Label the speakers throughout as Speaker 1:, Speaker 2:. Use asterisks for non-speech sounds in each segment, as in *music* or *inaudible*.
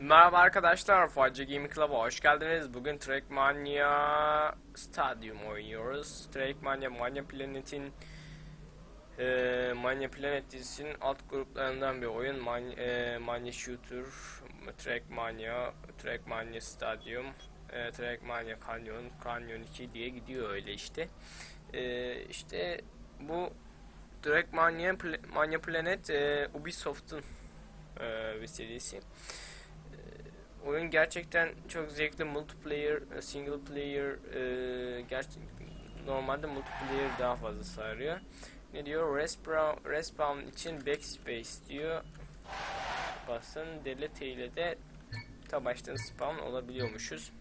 Speaker 1: Merhaba arkadaşlar, Fadce Gaming Club'a hoş geldiniz. Bugün Trackmania Stadium oynuyoruz. Trackmania, Mania Planet'in e, Mania Planet dizisinin alt gruplarından bir oyun. Mania, e, Mania Shooter, Trackmania, Trackmania Stadium, e, Trackmania Canyon, Canyon 2 diye gidiyor öyle işte. E, işte bu Trackmania Mania Planet e, Ubisoft'un e, bir serisi. Oyun gerçekten çok zevkli multiplayer, e, single player, e, gerçek normalde multiplayer daha fazla sarıyor. Ne diyor? Respawn, respawn için backspace diyor. Basın delete ile de ta baştan spawn olabiliyormuşuz.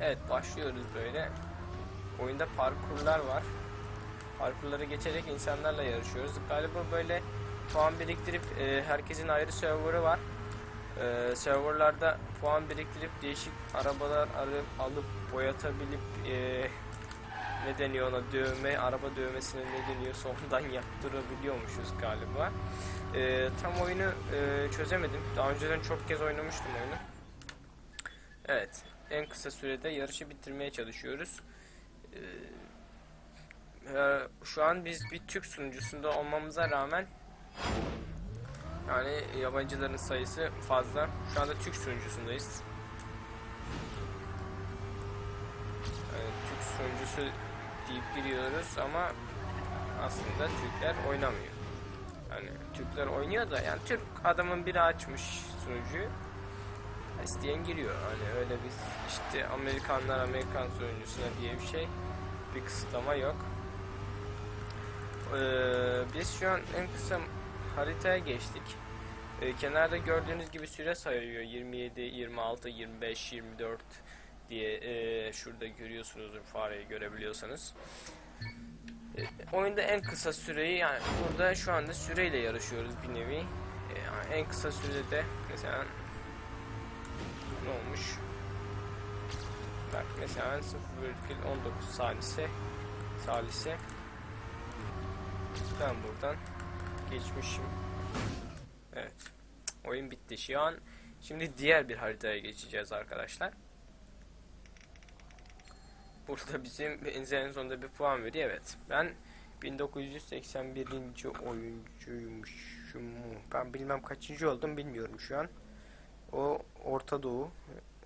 Speaker 1: Evet başlıyoruz böyle. Oyunda parkurlar var. Parkurları geçerek insanlarla yarışıyoruz. Galiba böyle puan biriktirip e, herkesin ayrı serverı var. Ee, serverlarda puan biriktirip değişik arabalar arayıp alıp boyatabilip e, ne deniyor ona dövme araba dövmesine ne deniyor *laughs* sonradan yaptırabiliyormuşuz galiba. Ee, tam oyunu e, çözemedim. Daha önceden çok kez oynamıştım oyunu. Evet, en kısa sürede yarışı bitirmeye çalışıyoruz. Ee, e, şu an biz bir Türk sunucusunda olmamıza rağmen yani yabancıların sayısı fazla. Şu anda Türk sunucusundayız. Yani Türk sunucusu deyip giriyoruz ama aslında Türkler oynamıyor. Yani Türkler oynuyor da yani Türk adamın biri açmış sunucuyu. İsteyen giriyor. Hani öyle bir işte Amerikanlar Amerikan sunucusuna diye bir şey bir kısıtlama yok. Ee, biz şu an en kısa haritaya geçtik. Ee, kenarda gördüğünüz gibi süre sayıyor 27, 26, 25, 24 diye e, şurada görüyorsunuzdur fareyi görebiliyorsanız. E, oyunda en kısa süreyi yani burada şu anda süreyle yarışıyoruz bir nevi. E, yani en kısa sürede de mesela ne olmuş? Bak mesela 0,19 salise salise ben buradan geçmişim. Evet. Oyun bitti şu an. Şimdi diğer bir haritaya geçeceğiz arkadaşlar. Burada bizim en sonunda bir puan veriyor. Evet. Ben 1981. oyuncuymuşum. Ben bilmem kaçıncı oldum bilmiyorum şu an. O Orta Doğu.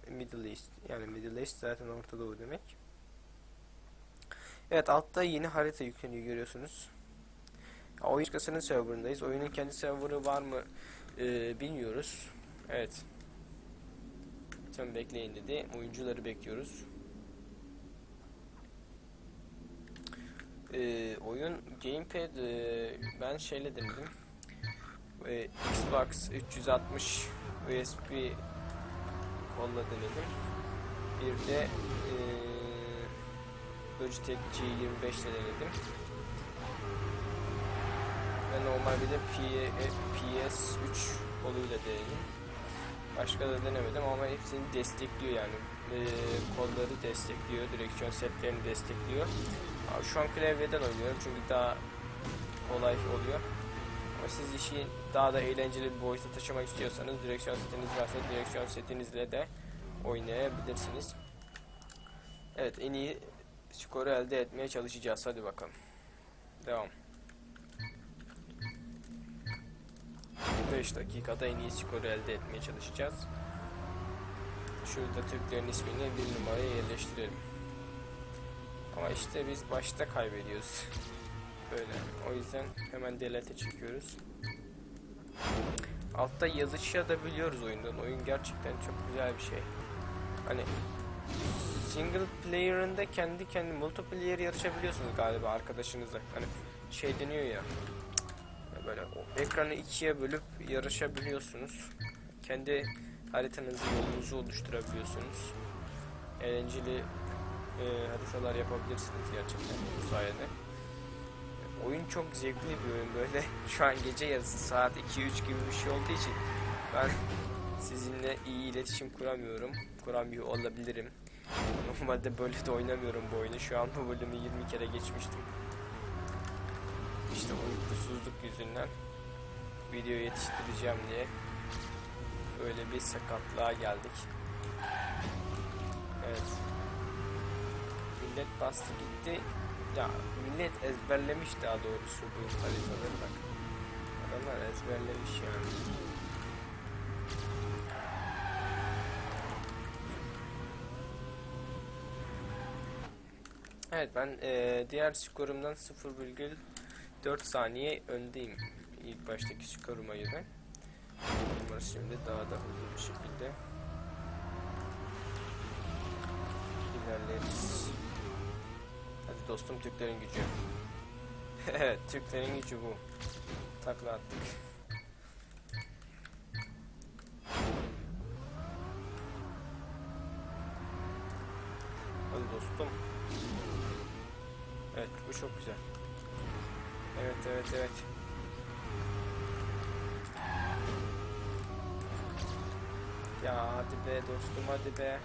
Speaker 1: Middle East. Yani Middle East zaten Orta Doğu demek. Evet altta yeni harita yükleniyor görüyorsunuz. Oyun başkasının serverındayız. Oyunun kendi serverı var mı e, bilmiyoruz. Evet. Lütfen bekleyin dedi. Oyuncuları bekliyoruz. E, oyun gamepad e, ben şeyle denedim. E, Xbox 360 USB kolla denedim. Bir de e, Logitech G25 ile denedim ve normal bir de PS3 koluyla denedim. Başka da denemedim ama hepsini destekliyor yani. E, kolları destekliyor, direksiyon setlerini destekliyor. Abi şu an klavyeden oynuyorum çünkü daha kolay oluyor. Ama siz işi daha da eğlenceli bir boyuta taşımak istiyorsanız direksiyon setiniz varsa direksiyon setinizle de oynayabilirsiniz. Evet en iyi skoru elde etmeye çalışacağız. Hadi bakalım. Devam. 5 dakikada en iyi skoru elde etmeye çalışacağız. Şurada Türklerin ismini bir numaraya yerleştirelim. Ama işte biz başta kaybediyoruz. *laughs* Böyle. O yüzden hemen delete çekiyoruz. Altta yazışabiliyoruz oyundan. Oyun gerçekten çok güzel bir şey. Hani single player'ında kendi kendi multiplayer yarışabiliyorsunuz galiba arkadaşınızla. Hani şey deniyor ya ekranı ikiye bölüp yarışabiliyorsunuz. Kendi haritanızı yolunuzu oluşturabiliyorsunuz. Eğlenceli e, haritalar yapabilirsiniz gerçekten bu sayede. Oyun çok zevkli bir oyun böyle. *laughs* Şu an gece yarısı saat 2-3 gibi bir şey olduğu için ben sizinle iyi iletişim kuramıyorum. Kuramıyor olabilirim. Normalde böyle de oynamıyorum bu oyunu. Şu an bu bölümü 20 kere geçmiştim. İşte uykusuzluk yüzünden video yetiştireceğim diye Böyle bir sakatlığa geldik. Evet. Millet bastı gitti. Ya millet ezberlemiş daha doğrusu bu haritaları bak. Adamlar ezberlemiş yani. Evet ben eee, diğer skorumdan 0,4 saniye öndeyim. İlk baştaki skoruma göre. Umarım şimdi daha da hızlı bir şekilde ilerleriz. Hadi dostum Türklerin gücü. *laughs* evet Türklerin gücü bu. Takla attık. Hadi dostum. Evet bu çok güzel. Evet evet evet. Ya hadi be dostum hadi be.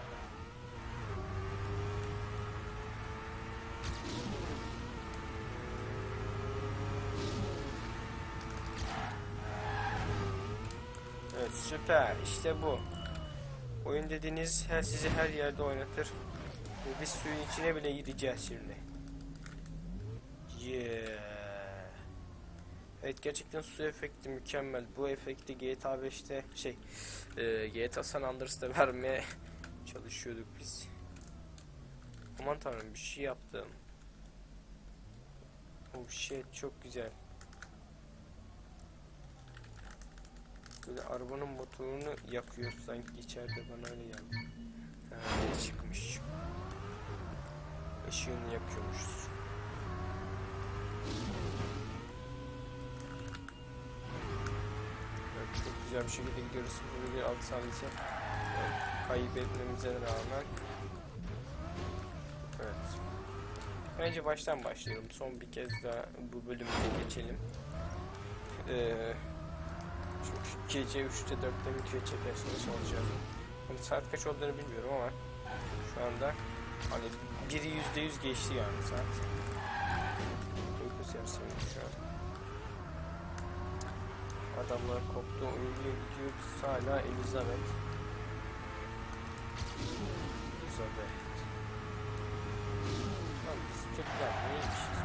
Speaker 1: Evet süper işte bu. Oyun dediğiniz her sizi her yerde oynatır. Biz suyun içine bile gireceğiz şimdi. Evet gerçekten su efekti mükemmel. Bu efekti GTA 5'te şey e, GTA San Andreas'ta *laughs* vermeye çalışıyorduk biz. Aman tanrım bir şey yaptım. Oh shit çok güzel. Böyle arabanın motorunu yakıyor sanki içeride bana öyle geldi. Ha, çıkmış. Işığını yakıyormuşuz. Güzel bir şekilde gidiyoruz. Bir alt yani kaybetmemize rağmen. Evet. Bence baştan başlayalım. Son bir kez daha bu bölümde geçelim. Ee, çünkü gece 3'te 4'te video çekerseniz olacak. Hani saat kaç olduğunu bilmiyorum ama şu anda hani biri yüzde yüz geçti yani saat. Uyku sersemi şu an. Adamlar koptu uyuyor gidiyor biz hala Elizabeth. Elizabeth. Lan biz Türkler neymişiz?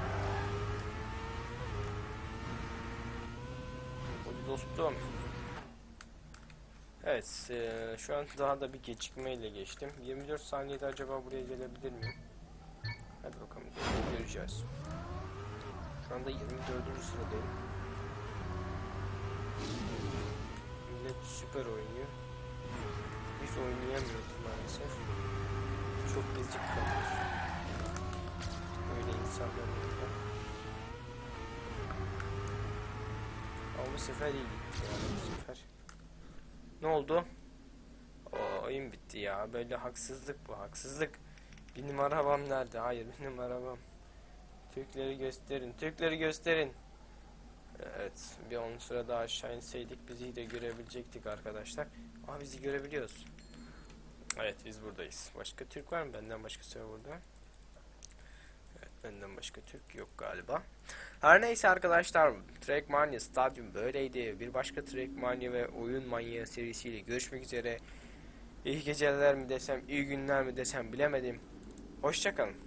Speaker 1: Hadi dostum. Evet, eee, şu an daha da bir gecikmeyle geçtim. 24 saniyede acaba buraya gelebilir miyim? Hadi bakalım, göreceğiz. Şu anda 24. sıradayım. Millet süper oynuyor. Biz oynayamıyoruz maalesef. Çok ezik kalıyoruz. Öyle insanlar var. Ama bu sefer iyi gitti yani bu sefer. Ne oldu? O oyun bitti ya. Böyle haksızlık bu haksızlık. Benim arabam nerede? Hayır *laughs* benim arabam. Türkleri gösterin. Türkleri gösterin. Evet. Bir 10 sıra daha aşağı inseydik bizi de görebilecektik arkadaşlar. Ama bizi görebiliyoruz. Evet biz buradayız. Başka Türk var mı? Benden başkası var burada. Evet benden başka Türk yok galiba. Her neyse arkadaşlar Trackmania Stadyum böyleydi. Bir başka Trackmania ve Oyun Manya serisiyle görüşmek üzere. İyi geceler mi desem, iyi günler mi desem bilemedim. Hoşçakalın.